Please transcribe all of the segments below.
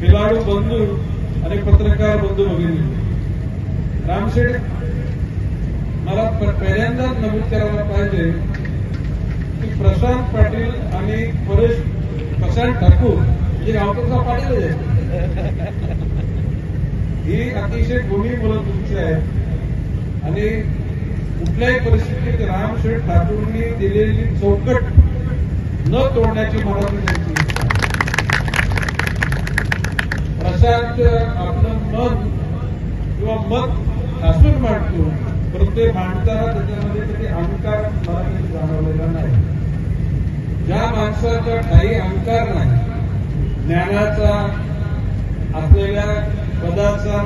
खेळाडू बंधू आणि पत्रकार बंधू भगिनी. रामशेठ मला पहिल्यांदाच नमूद करायला पाहिजे की प्रशांत पाटील आणि परेश प्रशांत ठाकूर म्हणजे गावकरचा पाटील आहे ही अतिशय गुणी मुलं तुमची आहेत. आणि कुठल्याही परिस्थितीत रामशेठ ठाकूरनी दिलेली चौकट न तोडण्याची मला त्यांची प्रशांत आपलं मन किंवा मत असून मांडतो परंतु ते मांडताना त्याच्यामध्ये कधी अहंकार मला कधी जाणवलेला नाही. ज्या माणसाचा काही अहंकार नाही ज्ञानाचा असलेल्या पदाचा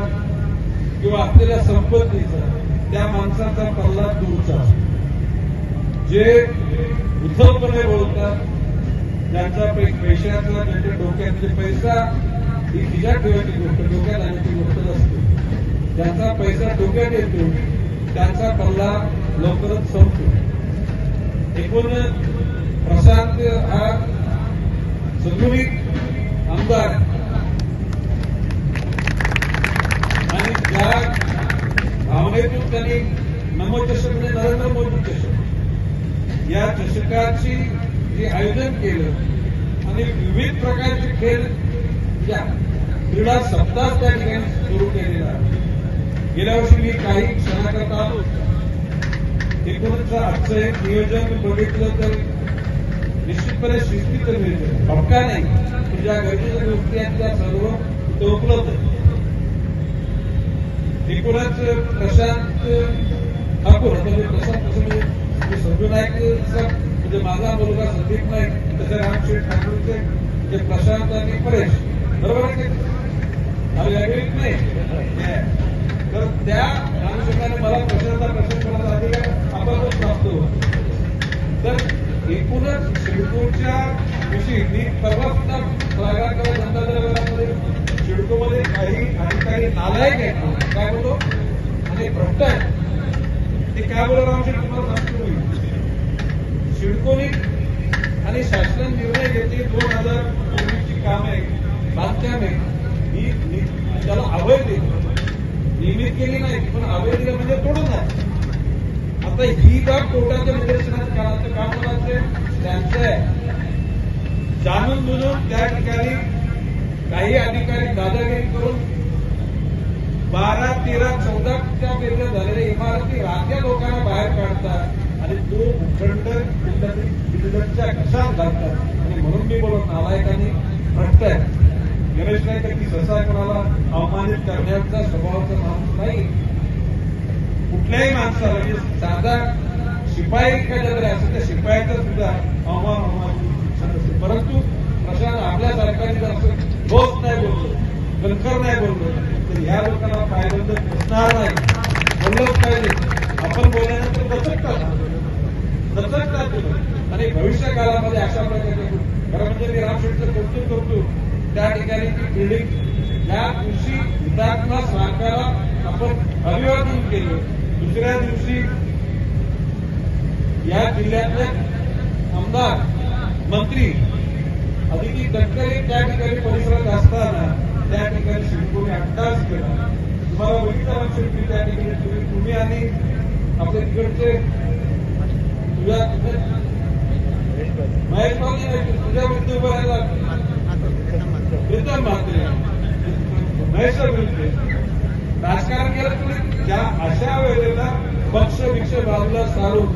किंवा असलेल्या संपत्तीचा त्या माणसाचा पल्ला दूरचा. जे उथलपणे बोलतात ज्यांचा पैशाचा ज्यांच्या डोक्यातले पैसा ही तिच्या ठेवायची गोष्ट डोक्यात आणायची गोष्ट नसते. ज्यांचा पैसा डोक्यात येतो त्यांचा पल्ला लवकरच संपतो. एकूण प्रशांत हा सदुनिक आमदार. आणि ज्या भावनेतून त्यांनी नमोचषक म्हणजे नरेंद्र मोदी चषक. या चषकाची जे आयोजन केलं आणि विविध प्रकारचे खेळ या क्रीडा सप्ताह त्या ठिकाणी सुरू केलेला आहे. गेल्या वर्षी मी काही क्षणाकरता आलो एकूणच आजचं एक नियोजन बघितलं तर निश्चितपणे शिस्तीचं नियोजन पक्का नाही. पण ज्या गरजेच्या गोष्टी आहेत त्या सर्व तिथं उपलब्ध एकूणच प्रशांत ठाकूर म्हणजे प्रशांत कसं म्हणजे, म्हणजे संजू नाईक म्हणजे माझा मुलगा संदीप नाईक तसे रामशेठ ठाकूरचे म्हणजे प्रशांत आणि परेश बरोबर आहे नाही? तर त्या अनुषंगाने मला प्रश्नाचा प्रश्न करण्याचा अधिकार आपणच प्राप्त तर एकूणच सिडकोच्या विषयी मी परवा काही नालायक आहेत काय बोलतो? आणि भ्रष्ट आहेत ते काय बोलत आमच्या तुम्हाला सांगतो आणि शासन निर्णय घेते दोन हजार चोवीसची कामे. बांधकाम ही त्याला अवैध आहे. नियमित केली नाही पण अवैध दिलं म्हणजे तोडून आहे आता ही बाब कोर्टाच्या निदर्शनात करायचं काम करायचं त्यांचं आहे जाणून बुजून त्या ठिकाणी काही अधिकारी दादागिरी करून बारा तेरा चौदा च्या झालेल्या इमारती रात्या लोकांना बाहेर काढतात आणि तो भूखंड कुठल्यातरी बिल्डरच्या कशात घालतात. आणि म्हणून मी बोलत नालायकांनी भ्रष्ट आहे. गणेश नाही तर की सहसा कोणाला अवमानित करण्याचा स्वभावाचा माणूस नाही. कुठल्याही माणसाला म्हणजे साधा शिपाई एखाद्या जरी असेल त्या शिपायाचा सुद्धा अवमान अवमान शिक्षण असते. परंतु प्रशांत आपल्या सरकारने जर असं बोस नाही बोललो कणखर नाही बोललो तर ह्या लोकांना पायबंद बसणार नाही. बोललंच पाहिजे. आपण बोलल्यानंतर दचकतात. दचकतात आणि भविष्य काळामध्ये अशा प्रकारे खरं म्हणजे मी रामशेठचं कौतुक करतो. त्या ठिकाणी ती बिल्डिंग या दिवशी हुतात्मा स्मारकाला आपण अभिवादन केलं. दुसऱ्या दिवशी या जिल्ह्यातले आमदार मंत्री अदिती तटकरे त्या ठिकाणी परिसरात असताना त्या ठिकाणी शिडकोनी अट्टास केला. तुम्हाला बघितलं शेतकरी त्या ठिकाणी तुम्ही तुम्ही आणि आपले तिकडचे तुझ्या महेश पाटील तुझ्या विरुद्ध उभं राहिला. नैसर्गिक म्हणजे राजकारण केलं तुम्ही. ज्या अशा वेळेला पक्ष विक्ष बाजूला सारून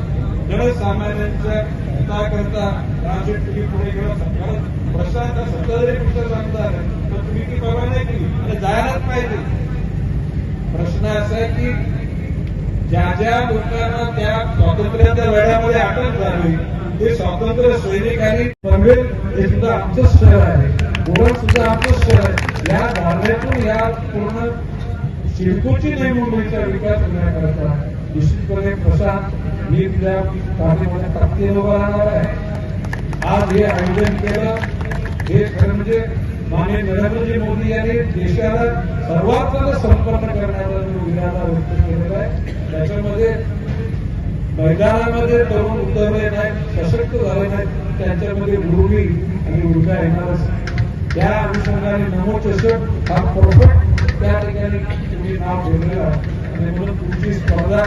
जनसामान्यांच्या हिताकरता राजकीय तुम्ही पुढे गेला कारण प्रशांत सत्ताधारी पक्ष आमदार तर तुम्ही ती परवा नाही केली. आणि जायलाच पाहिजे. प्रश्न असा आहे की ज्या ज्या लोकांना त्या स्वातंत्र्याच्या लढ्यामध्ये अटक झाली ते स्वातंत्र्य सैनिकांनी पनवेल हे सुद्धा आमचंच शहर आहे. गोरख सुद्धा आमचंच शहर या भावनेतून या पूर्ण सिडकोची नैमुंबईचा विकास करण्याकरता निश्चितपणे प्रशांत मी तुझ्या पाठीमध्ये ताकदीने उभा राहणार आहे. आज हे आयोजन केलं हे खरं म्हणजे माननीय नरेंद्रजी मोदी यांनी देशाला सर्वात चांगलं संपन्न करण्याचा जो इरादा व्यक्त केलेला आहे त्याच्यामध्ये मैदानामध्ये तरुण उतरले नाहीत सशक्त झाले नाहीत त्यांच्यामध्ये उर्मी आणि ऊर्जा येणारच. या अनुषंगाने नमो चषक हा परफेक्ट त्या ठिकाणी तुम्ही नाव ठेवलेलं आहे. आणि म्हणून तुमची स्पर्धा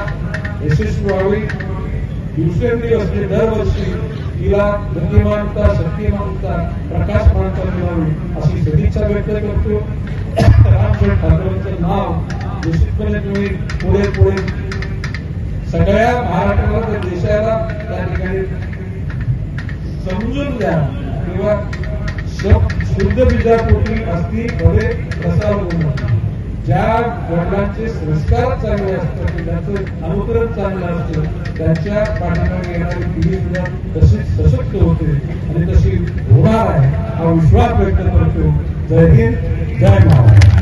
यशस्वी व्हावी. दिवसेंदिवस म्हणजे दरवर्षी तिला गतिमानता शक्तिमानता प्रकाश मानता मिळावी अशी सदिच्छा व्यक्त करतो. रामशेठ ठाकरेंचं नाव निश्चितपणे तुम्ही पुढे पुढे सगळ्या महाराष्ट्राला देशाला त्या ठिकाणी समजून द्या किंवा शुद्ध बीजापोटी असती भले प्रसार होऊन ज्या वडिलांचे संस्कार चांगले असतात त्यांचं अनुकरण चांगलं असतं त्यांच्या पाठीमागे येणारी पिढी सुद्धा तशी सशक्त होते आणि तशी होणार आहे हा विश्वास व्यक्त करतो जय हिंद जय महाराष्ट्र.